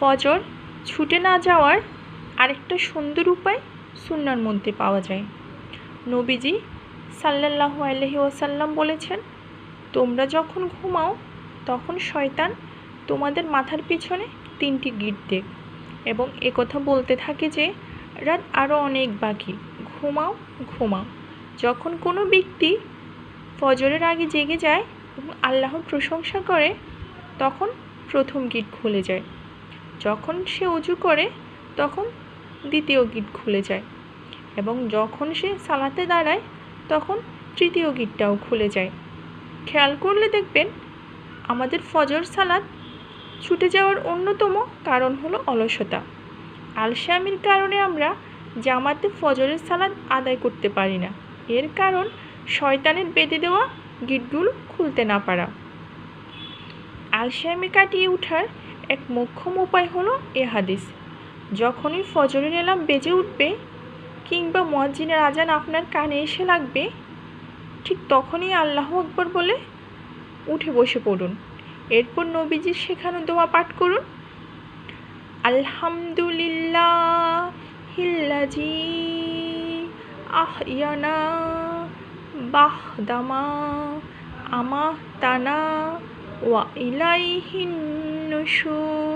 ফজর, ছুটে না যাওয়ার আরেকটা সুন্দর উপায় সুন্নার মধ্যে পাওয়া যায়। নবীজি সাল্লাল্লাহু আলহি ওয়াসাল্লাম বলেছেন, তোমরা যখন ঘুমাও, তখন শয়তান তোমাদের মাথার পিছনে তিনটি গিট দেখ এবং একথা বলতে থাকে যে, রাত আরও অনেক বাকি। ঘুমাও ঘুমাও। যখন কোনো ব্যক্তি ফজরের আগে জেগে যায় এবং আল্লাহর প্রশংসা করে, তখন প্রথম গিট খুলে যায়। যখন সে উজু করে, তখন দ্বিতীয় গিট খুলে যায় এবং যখন সে সালাতে দাঁড়ায়, তখন তৃতীয় গিটটাও খুলে যায়। খেয়াল করলে দেখবেন আমাদের ফজর সালাদ ছুটে যাওয়ার অন্যতম কারণ হলো অলসতা। আলসামির কারণে আমরা জামাতে ফজরের সালাদ আদায় করতে পারি না। এর কারণ শয়তানের বেঁধে দেওয়া গিটগুলো খুলতে না পারা। আলসামি কাটিয়ে ওঠার এক মোক্ষম উপায় হলো এ হাদিস। যখনই ফজরের এলাম বেজে উঠবে কিংবা মসজিদের আজান আপনার কানে এসে লাগবে, ঠিক তখনই আল্লাহ আকবর বলে উঠে বসে পড়ুন। এরপর নবীজির শেখানো দোয়া পাঠ করুন। আলহামদুলিল্লাহ হিল্লাজি আহিয়ানা বাহদামা আমা তানা ওয়া ইলাইহিন su.